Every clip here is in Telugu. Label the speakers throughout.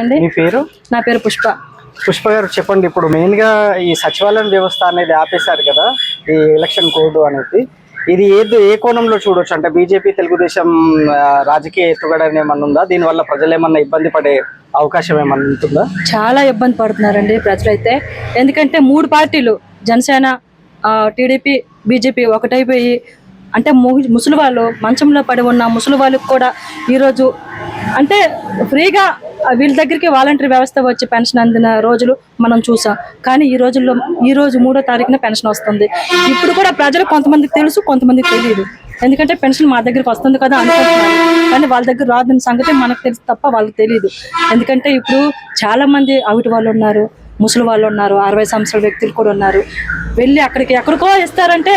Speaker 1: అండి
Speaker 2: మీ పేరు?
Speaker 1: నా పేరు పుష్ప.
Speaker 2: పుష్ప గారు చెప్పండి. ఇప్పుడు మెయిన్గా ఈ సచివాలయం వ్యవస్థ అనేది ఆపేశారు కదా ఈ ఎలక్షన్ కోడ్ అనేది. ఇది ఏది ఏ కోణంలో చూడొచ్చు? అంటే బీజేపీ తెలుగుదేశం రాజకీయ ఎత్తుగడ ఏమన్నా ఉందా? దీనివల్ల ప్రజలు ఏమన్నా ఇబ్బంది పడే అవకాశం ఏమన్నా ఉంటుందా?
Speaker 1: చాలా ఇబ్బంది పడుతున్నారండి ప్రజలైతే. ఎందుకంటే మూడు పార్టీలు జనసేన టీడీపీ బీజేపీ ఒకటైపోయి అంటే ము- ముసలి వాళ్ళు మంచంలో పడి ఉన్న ముసలి వాళ్ళకి కూడా ఈరోజు అంటే ఫ్రీగా వీళ్ళ దగ్గరికి వాలంటరీ వ్యవస్థ వచ్చి పెన్షన్ అందిన రోజులు మనం చూసాం. కానీ ఈ రోజుల్లో ఈ రోజు మూడో తారీఖున పెన్షన్ వస్తుంది. ఇప్పుడు కూడా ప్రజలు కొంతమందికి తెలుసు కొంతమందికి తెలియదు. ఎందుకంటే పెన్షన్ మా దగ్గరికి వస్తుంది కదా అనుకుంటున్నారు. కానీ వాళ్ళ దగ్గర రాదని సంగతి మనకు తెలుసు తప్ప వాళ్ళకి తెలియదు. ఎందుకంటే ఇప్పుడు చాలామంది అవిటి వాళ్ళు ఉన్నారు. ముసలి వాళ్ళు ఉన్నారు అరవై సంవత్సరాల వ్యక్తులు కూడా ఉన్నారు. వెళ్ళి అక్కడికి ఎక్కడికో ఇస్తారంటే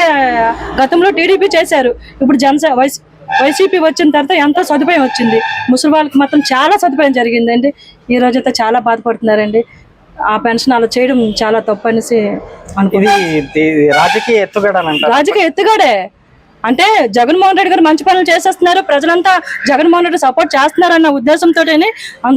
Speaker 1: గతంలో టీడీపీ చేశారు. ఇప్పుడు జనసే వైస్ వైసీపీ వచ్చిన తర్వాత ఎంతో సదుపాయం వచ్చింది. ముసలి వాళ్ళకి మాత్రం చాలా సదుపాయం జరిగిందండి. ఈ రోజైతే చాలా బాధపడుతున్నారండి. ఆ పెన్షన్ అలా చేయడం చాలా తప్పు అనేసి
Speaker 2: ఇది రాజకీయ ఎత్తుగడ
Speaker 1: రాజకీయ ఎత్తుగాడే. అంటే జగన్మోహన్ రెడ్డి గారు మంచి పనులు చేసేస్తున్నారు. ప్రజలంతా జగన్మోహన్ రెడ్డి సపోర్ట్ చేస్తున్నారు అన్న ఉద్దేశంతో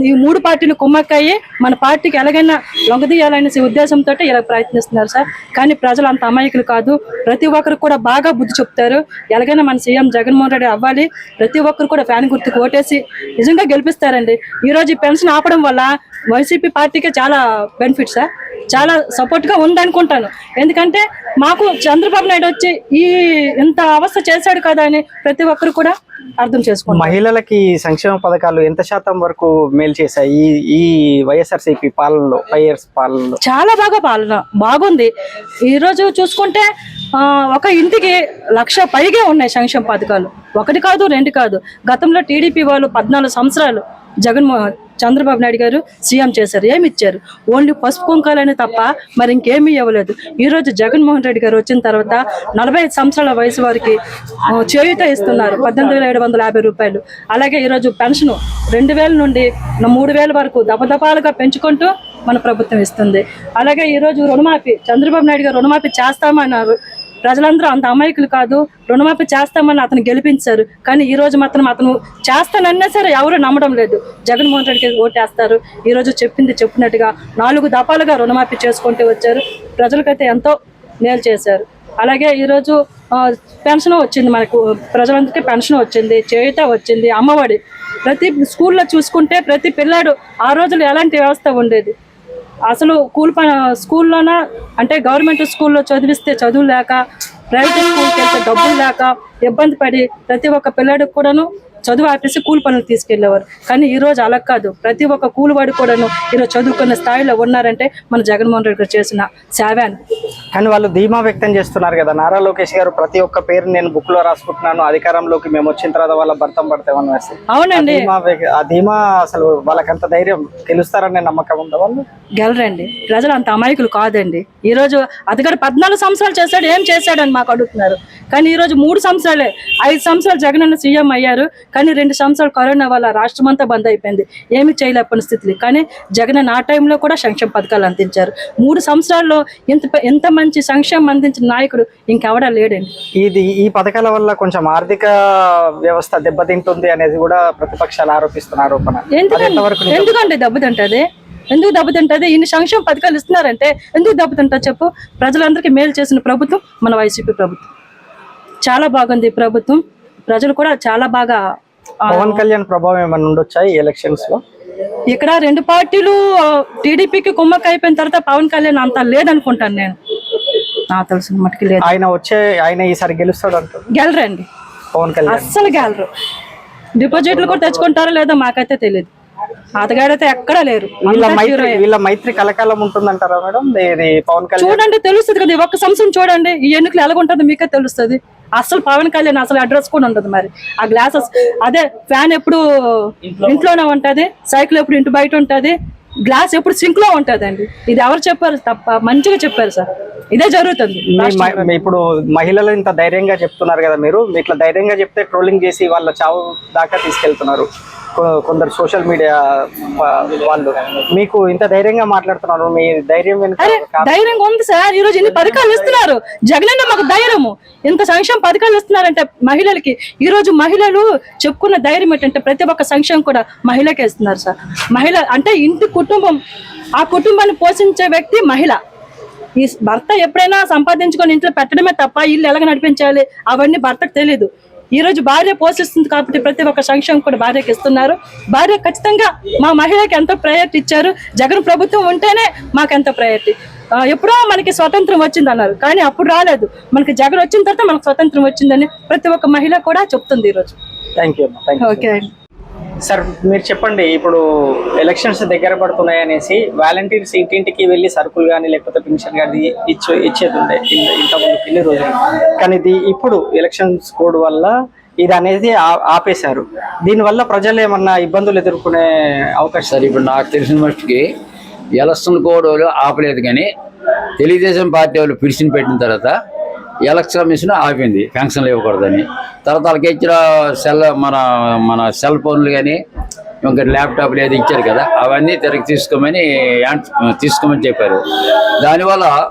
Speaker 1: ఈ మూడు పార్టీలు కుమ్మక్కయ్యి మన పార్టీకి ఎలాగైనా లొంగదీయాలనే ఉద్దేశంతో ఇలా ప్రయత్నిస్తున్నారు సార్. కానీ ప్రజలు అంత అమాయకులు కాదు. ప్రతి ఒక్కరు కూడా బాగా బుద్ధి చెప్తారు. ఎలాగైనా మన సీఎం జగన్మోహన్ రెడ్డి అవ్వాలి. ప్రతి ఒక్కరు కూడా ఫ్యాన్ గుర్తుకు ఓటేసి నిజంగా గెలిపిస్తారండి. ఈ రోజు ఈ పెన్షన్ ఆపడం వల్ల వైసీపీ పార్టీకి చాలా బెనిఫిట్ సార్. చాలా సపోర్ట్గా ఉందనుకుంటాను. ఎందుకంటే మాకు చంద్రబాబు నాయుడు వచ్చి ఈ ఇంత అవస్థ చేశాడు కదా అని ప్రతి ఒక్కరు కూడా అర్థం చేసుకుంటారు.
Speaker 2: మహిళలకి సంక్షేమ పథకాలు ఎంత శాతం వరకు మేలు చేశాయి? ఈ వైఎస్ఆర్సీపీ పాలనలో ఫైవ్ ఇయర్స్ పాలనలో?
Speaker 1: చాలా బాగా పాలన బాగుంది. ఈ రోజు చూసుకుంటే ఒక ఇంటికి లక్ష పైగే ఉన్నాయి సంక్షేమ పథకాలు. ఒకటి కాదు రెండు కాదు. గతంలో టీడీపీ వాళ్ళు పద్నాలుగు సంవత్సరాలు జగన్మోహన్ చంద్రబాబు నాయుడు గారు సీఎం చేశారు ఏమి ఇచ్చారు? ఓన్లీ పసుపు కుంకాలనే తప్ప మరి ఇంకేమీ ఇవ్వలేదు. ఈరోజు జగన్మోహన్ రెడ్డి గారు వచ్చిన తర్వాత నలభై ఐదు సంవత్సరాల వయసు వారికి చేయుత చేయూత ఇస్తున్నారు పద్దెనిమిది వేల ఏడు వందల యాభై రూపాయలు. అలాగే ఈరోజు పెన్షన్ రెండు వేల నుండి మూడు వేల వరకు దపదపాలుగా పెంచుకుంటూ మన ప్రభుత్వం ఇస్తుంది. అలాగే ఈరోజు రుణమాఫీ చంద్రబాబు నాయుడు గారు రుణమాఫీ చేస్తామన్నారు. ప్రజలందరూ అంత అమాయకులు కాదు రుణమాఫీ చేస్తామని అతను గెలిపించారు. కానీ ఈ రోజు మాత్రం అతను చేస్తానన్నా సరే ఎవరు నమ్మడం లేదు. జగన్మోహన్ రెడ్డికి ఓటేస్తారు. ఈ రోజు చెప్పింది చెప్పినట్టుగా నాలుగు దఫాలుగా రుణమాఫీ చేసుకుంటూ వచ్చారు. ప్రజలకైతే ఎంతో మేలు చేశారు. అలాగే ఈరోజు పెన్షన్ వచ్చింది మనకు. ప్రజలందరికీ పెన్షన్ వచ్చింది చేయుత వచ్చింది అమ్మఒడి. ప్రతి స్కూల్లో చూసుకుంటే ప్రతి పిల్లాడు ఆ రోజులు ఎలాంటి వ్యవస్థ ఉండేది? అసలు కూల్ ప స్కూల్లోన? అంటే గవర్నమెంట్ స్కూల్లో చదివిస్తే చదువు లేక ప్రైవేట్ స్కూల్కి వెళ్తే డబ్బులు లేక ఇబ్బంది పడి ప్రతి ఒక్క పిల్లాడికి కూడాను చదువు ఆపేసి కూలి పనులు తీసుకెళ్ళేవారు కానీ ఈ రోజు అలా కాదు. ప్రతి ఒక్క కూలివాడు కూడాను ఈరోజు చదువుకున్న స్థాయిలో ఉన్నారంటే మన జగన్మోహన్ రెడ్డి గారు చేసిన సేవ అని
Speaker 2: కానీ వాళ్ళు ధీమా వ్యక్తం చేస్తున్నారు కదా. నారా లోకేష్ గారు ప్రతి ఒక్క పేరు నేను బుక్లో రాసుకుంటున్నాను. అధికారంలోకి మేము వచ్చిన తర్వాత వాళ్ళ భర్తం పడతామని వేసి
Speaker 1: అవునండి.
Speaker 2: ఆ ధీమా అసలు వాళ్ళకంత ధైర్యం తెలుస్తారనే నమ్మకం ఉందా వాళ్ళు
Speaker 1: గెలరండి. ప్రజలు అంత అమాయకులు కాదండి. ఈ రోజు అతగాడు పద్నాలుగు సంవత్సరాలు చేశాడు ఏం చేశాడని మాకు అడుగుతున్నారు. కానీ ఈ రోజు మూడు సంవత్సరాలే. ఐదు సంవత్సరాలు జగన్ అన్న సీఎం అయ్యారు. కానీ రెండు సంవత్సరాలు కరోనా వల్ల రాష్ట్రం అంతా బంద్ అయిపోయింది. ఏమి చేయలేని స్థితి కానీ జగన్ ఆ టైంలో కూడా సంక్షేమ పథకాలు అందించారు. మూడు సంవత్సరాల్లో ఇంత ఎంత మంచి సంక్షేమం అందించిన నాయకుడు ఇంకెవడా లేడండి.
Speaker 2: ఇది ఈ పథకాల వల్ల కొంచెం ఆర్థిక వ్యవస్థ దెబ్బతింటుంది అనేది కూడా ప్రతిపక్షాలు ఆరోపిస్తున్న ఆరోపణ అది
Speaker 1: ఎందుకండి?
Speaker 2: ఎంతవరకు నిజం?
Speaker 1: ఎందుకండి దెబ్బతింటది? ఎందుకు దెబ్బతింటది? ఇన్ని సంక్షేమ పథకాలు ఇస్తున్నారంటే ఎందుకు దెబ్బతింటా చెప్పు? ప్రజలందరికీ మేలు చేసిన ప్రభుత్వం మన వైసీపీ ప్రభుత్వం. చాలా బాగుంది ప్రభుత్వం. ప్రజలు కూడా చాలా బాగా
Speaker 2: పవన్ కళ్యాణ్ ప్రభావం ఏమైనా ఉండొచ్చా ఈ ఎలక్షన్స్లో?
Speaker 1: ఇక్కడ రెండు పార్టీలు టీడీపీకి కుమ్మక్క అయిపోయిన తర్వాత పవన్ కళ్యాణ్ అంత లేదనుకుంటాను నేను. నాకు తెలిసిన మటుకు లేదు.
Speaker 2: ఆయన వచ్చే ఆయన ఈసారి గెలుస్తాడు అంటారు?
Speaker 1: గెలరండి.
Speaker 2: పవన్ కళ్యాణ్.
Speaker 1: అస్సలు గెలరు. డిపాజిట్లు కూడా తెచ్చుకుంటారో లేదో మాకైతే తెలియదు అతగాడైతే ఎక్కడా లేరు.
Speaker 2: వీళ్ళ మైత్రి. వీళ్ళ మైత్రి కలకాలం ఉంటుందంటారా మేడం? ఇది పవన్ కళ్యాణ్.
Speaker 1: చూడండి తెలుస్తుంది కదా ఒక్క సంవత్సరం చూడండి ఈ ఎన్నికలు ఎలాగుంటుందో మీకే తెలుస్తుంది. అసలు పవన్ కళ్యాణ్ అసలు అడ్రస్ కూడా ఉండదు మరి. ఆ గ్లాసెస్ అదే ఫ్యాన్ ఎప్పుడు ఇంట్లోనే ఉంటది సైకిల్ ఎప్పుడు ఇంటి బయట ఉంటది గ్లాస్ ఎప్పుడు సింక్లో ఉంటదండి. ఇది ఎవరు చెప్పారు? తప్ప మంచిగా చెప్పారు సార్. ఇదే జరుగుతుంది.
Speaker 2: ఇప్పుడు మహిళలు ఇంత ధైర్యంగా చెప్తున్నారు కదా మీరు ఇట్లా ధైర్యంగా చెప్తే ట్రోలింగ్ చేసి వాళ్ళ చావు దాకా తీసుకెళ్తున్నారు. కొందరు సోషల్ మీడియా వాళ్ళు. మీకు ఇంత ధైర్యంగా మాట్లాడుతున్నారు మీ ధైర్యం
Speaker 1: ధైర్యంగా ఉంది సార్. ఈ రోజు ఇన్ని పథకాలు ఇస్తున్నారు? జగనన్న మాకు ధైర్యము. ఇంత సంక్షేమ పథకాలు ఇస్తున్నారంటే మహిళలకి. ఈ రోజు మహిళలు చెప్పుకున్న ధైర్యం ఏంటంటే ప్రతి ఒక్క సంక్షేమం కూడా మహిళకే ఇస్తున్నారు సార్. మహిళ అంటే ఇంటి కుటుంబం. ఆ కుటుంబాన్ని పోషించే వ్యక్తి మహిళ. ఈ భర్త ఎప్పుడైనా సంపాదించుకొని ఇంట్లో పెట్టడమే తప్ప ఇల్లు ఎలాగ నడిపించాలి? అవన్నీ భర్తకు తెలియదు ఈ రోజు భార్య పోషిస్తుంది కాబట్టి ప్రతి ఒక్క సంక్షేమం కూడా భార్యకి ఇస్తున్నారు. భార్య ఖచ్చితంగా మా మహిళకి ఎంతో ప్రయారిటీ ఇచ్చారు. జగన్ ప్రభుత్వం ఉంటేనే మాకు ఎంతో ప్రయారిటీ ఎప్పుడో మనకి స్వతంత్రం వచ్చింది అన్నారు. కానీ అప్పుడు రాలేదు. మనకి జగన్ వచ్చిన తర్వాత మనకు స్వతంత్రం వచ్చిందని ప్రతి ఒక్క మహిళ కూడా చెప్తుంది ఈరోజు
Speaker 2: థ్యాంక్ యూ
Speaker 1: ఓకే
Speaker 2: సార్ మీరు చెప్పండి ఇప్పుడు ఎలక్షన్స్ దగ్గర పడుతున్నాయి అనేసి వాలంటీర్స్ ఇంటింటికి వెళ్ళి సరుకులు కానీ లేకపోతే పెన్షన్ కానీ ఇచ్చే ఇచ్చేది ఉండే ఇంతకుముందు ఇన్ని రోజులు? కానీ ఇది ఇప్పుడు ఎలక్షన్స్ కోడ్ వల్ల ఇది అనేది ఆ- ఆపేశారు. దీనివల్ల ప్రజలు ఏమన్నా ఇబ్బందులు ఎదుర్కొనే అవకాశం?
Speaker 3: సార్ ఇప్పుడు నాకు తెలిసిన మట్టుకి ఎలక్షన్ కోడ్ వాళ్ళు ఆపలేదు కానీ తెలుగుదేశం పార్టీ వాళ్ళు పిలిచిన పెట్టిన తర్వాత ఎలక్షన్ మిషన్ ఆపింది పెన్షన్లు ఇవ్వకూడదని. తర్వాత వాళ్ళకి ఇచ్చిన సెల్ మన మన సెల్ ఫోన్లు కానీ ఇంకా ల్యాప్టాప్లు ఏది ఇచ్చారు కదా అవన్నీ తిరిగి తీసుకోమని తీసుకోమని చెప్పారు. దానివల్ల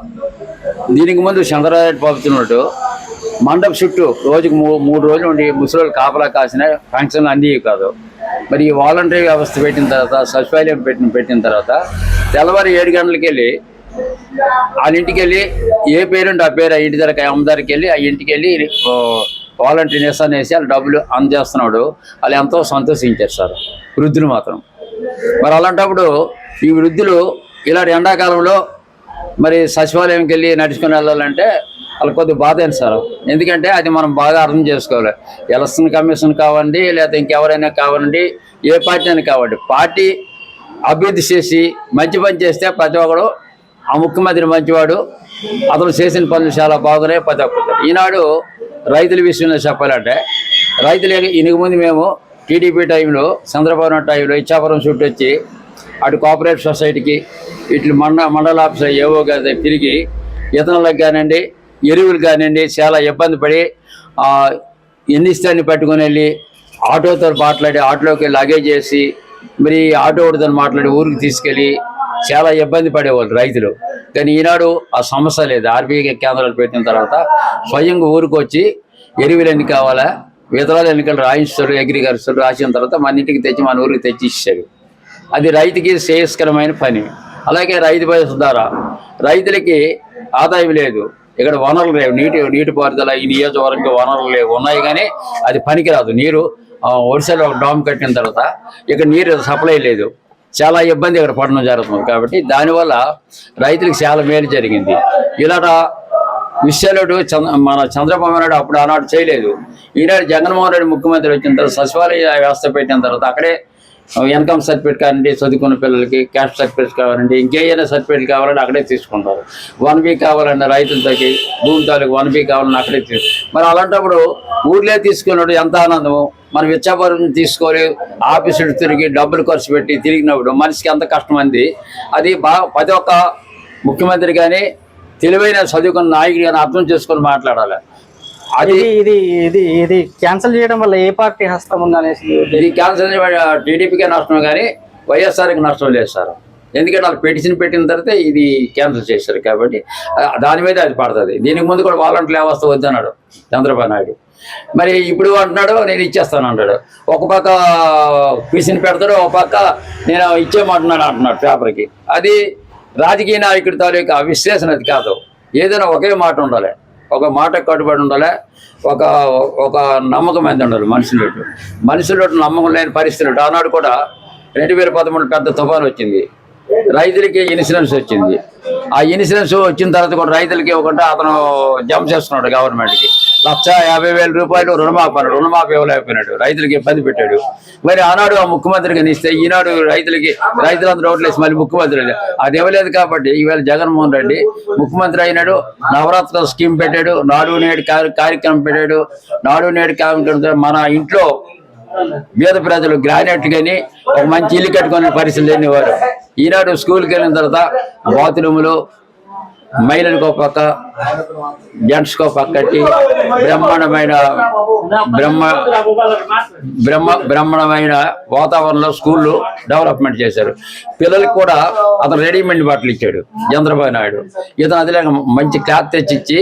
Speaker 3: దీనికి ముందు చంద్రబాబు పంపుతున్నట్టు మండపం చుట్టూ రోజుకు మూ- మూడు రోజులు ఉండి ముసలి కాపలా కాసిన పెన్షన్లు అంది కాదు. మరి ఈ వాలంటరీ వ్యవస్థ పెట్టిన తర్వాత సచివాలయం పెట్టిన పెట్టిన తర్వాత తెల్లవారు ఏడు గంటలకు వెళ్ళి వాళ్ళ ఇంటికి వెళ్ళి ఏ పేరుంటే ఆ పేరు ఆ ఇంటి దగ్గర అమ్మ దగ్గరికి వెళ్ళి ఆ ఇంటికి వెళ్ళి వాలంటీర్స్ అనేసి వాళ్ళు డబ్బులు అందజేస్తున్నాడు. వాళ్ళు ఎంతో సంతోషించారు సార్ వృద్ధులు మాత్రం. మరి అలాంటప్పుడు ఈ వృద్ధులు ఇలాంటి ఎండాకాలంలో మరి సచివాలయంకి వెళ్ళి నడుచుకుని వెళ్ళాలంటే వాళ్ళకి కొద్దిగా బాధ అయింది సార్? ఎందుకంటే అది మనం బాగా అర్థం చేసుకోవాలి. ఎలక్షన్ కమిషన్ కావండి లేకపోతే ఇంకెవరైనా కావండి ఏ పార్టీ అయినా కావండి. పార్టీ అభివృద్ధి చేసి మంచి పని చేస్తే ప్రతి ఒక్కడు ఆ ముఖ్యమంత్రి మంచివాడు. అతను చేసిన పనులు చాలా బాగున్నాయి ప్రతి ఒక్కరు ఈనాడు రైతుల విషయంలో చెప్పాలంటే రైతులు ఇనుగు ముందు మేము టీడీపీ టైంలో చంద్రబాబు నాయుడు టైంలో ఇచ్చాపురం చుట్టూ వచ్చి అటు కోఆపరేటివ్ సొసైటీకి ఇట్లు మండ మండల ఆఫీసర్ ఏవో కదా తిరిగి ఇతనులకు కానివ్వండి ఎరువులు కానివ్వండి చాలా ఇబ్బంది పడి ఎన్ని ఇస్తాన్ని పట్టుకొని వెళ్ళి ఆటోతో మాట్లాడి ఆటోలోకి లగేజ్ చేసి మరి ఆటో వాడితో మాట్లాడి ఊరికి తీసుకెళ్ళి చాలా ఇబ్బంది పడేవాళ్ళు రైతులు. కానీ ఈనాడు ఆ సమస్య లేదు. ఆర్బీఐ కేంద్రాలు పెట్టిన తర్వాత స్వయంగా ఊరికి వచ్చి ఎరువులు ఎన్ని కావాలా? విధరాలు ఎన్నికలు రాయించారు అగ్రికల్చర్ రాసిన తర్వాత మన ఇంటికి తెచ్చి మన ఊరికి తెచ్చి ఇచ్చారు. అది రైతుకి శ్రేయస్కరమైన పని. అలాగే రైతు భరోసా ద్వారా రైతులకి ఆదాయం లేదు. ఇక్కడ వనరులు లేవు. నీటి నీటిపారుదల ఈ నియోజకవర్గం వనరులు లేవు. ఉన్నాయి కానీ అది పనికిరాదు. నీరు ఒడిశాలో ఒక డామ్ కట్టిన తర్వాత ఇక్కడ నీరు సప్లై లేదు. చాలా ఇబ్బంది ఇక్కడ పడడం జరుగుతుంది కాబట్టి దానివల్ల రైతులకు చాలా మేలు జరిగింది. ఇలాట విషయాలు చంద్ర మన చంద్రబాబు నాయుడు అప్పుడు ఆనాడు చేయలేదు. ఈనాడు జగన్మోహన్ రెడ్డి ముఖ్యమంత్రి వచ్చిన తర్వాత సచివాలయ వ్యవస్థ పెట్టిన తర్వాత అక్కడే ఇన్కమ్ సర్టిఫికేట్ కావాలండి చదువుకున్న పిల్లలకి క్యాస్ట్ సర్టిఫికేట్ కావాలండి ఇంకేమైనా సర్టిఫికేట్ కావాలంటే అక్కడే తీసుకుంటారు. వన్ వీక్ కావాలంటే రైతులతోకి భూమి తాలూకు వన్ వీక్ కావాలని అక్కడే తీసుకు మరి అలాంటప్పుడు ఊర్లే తీసుకున్నాడు ఎంత ఆనందము మనం ఇచ్చాపురం తీసుకొని ఆఫీసులు తిరిగి డబ్బులు ఖర్చు పెట్టి తిరిగినప్పుడు మనిషికి ఎంత కష్టం అది బాగా ప్రతి ఒక్క ముఖ్యమంత్రి కానీ తెలివైన చదువుకున్న నాయకుడు కానీ అర్థం చేసుకొని మాట్లాడాలి. అది
Speaker 2: ఇది ఇది ఇది క్యాన్సిల్ చేయడం వల్ల ఏ పార్టీ హస్తం ఉందనేసి
Speaker 3: ఇది క్యాన్సర్ టీడీపీకే నష్టం కానీ వైఎస్ఆర్కి నష్టం లేదు సార్. ఎందుకంటే వాళ్ళు పెటిషన్ పెట్టిన తర్వాత ఇది క్యాన్సిల్ చేశారు కాబట్టి దాని మీద అది పడుతుంది. దీనికి ముందు కూడా వాలంటీర్ వ్యవస్థ వద్దన్నాడు చంద్రబాబు నాయుడు. మరి ఇప్పుడు అంటున్నాడు నేను ఇచ్చేస్తాను అంటాడు. ఒక పక్క పిసిని పెడతాడు ఒక పక్క నేను ఇచ్చేయమంటున్నాను అంటున్నాడు పేపర్కి అది రాజకీయ నాయకుడి తాలూకా విశ్లేషణ అది కాదు. ఏదైనా ఒకే మాట ఉండాలి. ఒక మాట కట్టుబడి ఉండాలి. ఒక ఒక నమ్మకం మీద ఉండాలి మనుషులు మనుషులు నమ్మకం లేని పరిస్థితులు ఆనాడు కూడా రెండు వేల పదమూడు పెద్ద తుఫాను వచ్చింది. రైతులకి ఇన్సూరెన్స్ వచ్చింది. ఆ ఇన్సూరెన్స్ వచ్చిన తర్వాత కూడా రైతులకి ఇవ్వకుండా అతను జమ చేస్తున్నాడు గవర్నమెంట్కి లక్ష యాభై వేల రూపాయలు రుణమాఫీ అన్నాడు. రుణమాఫీ ఇవ్వలేకపోయినాడు. రైతులకి ఇబ్బంది పెట్టాడు. మరి ఆనాడు ఆ ముఖ్యమంత్రికి ఇస్తే ఈనాడు రైతులకి రైతులందరూ ఓట్లేసి మళ్ళీ ముఖ్యమంత్రి అది ఇవ్వలేదు కాబట్టి ఈవేళ జగన్మోహన్ రెడ్డి ముఖ్యమంత్రి అయినాడు. నవరాత్రుల స్కీమ్ పెట్టాడు. నాడు నేడు కార్య- కార్యక్రమం పెట్టాడు. నాడు నేడు కార్యక్రమం మన ఇంట్లో పేద ప్రజలు గ్రానైట్ కానీ ఒక మంచి ఇల్లు కట్టుకునే పరిస్థితి లేనివారు. ఈనాడు స్కూల్కి వెళ్ళిన తర్వాత బాత్రూములు మహిళలకు పక్క జెంట్స్కి ఒక పక్క కట్టి బ్రహ్మాండమైన బ్రహ్మ బ్రహ్మ బ్రహ్మాండమైన వాతావరణంలో స్కూళ్ళు డెవలప్మెంట్ చేశారు. పిల్లలకి కూడా అతను రెడీమేడ్ బట్టలు ఇచ్చాడు చంద్రబాబు నాయుడు. ఇతను అదిలే మంచి క్లాత్ తెచ్చిచ్చి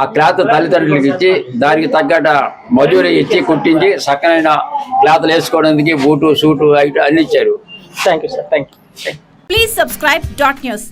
Speaker 3: ఆ క్లాత్ తల్లిదండ్రులకి ఇచ్చి దానికి తగ్గట మజూరీ ఇచ్చి కుట్టించి చక్కనైన క్లాత్లు వేసుకోవడానికి బూటు సూటు ఐటు అన్ని ఇచ్చారు.
Speaker 2: Thank you sir thank you
Speaker 4: Please subscribe dot news.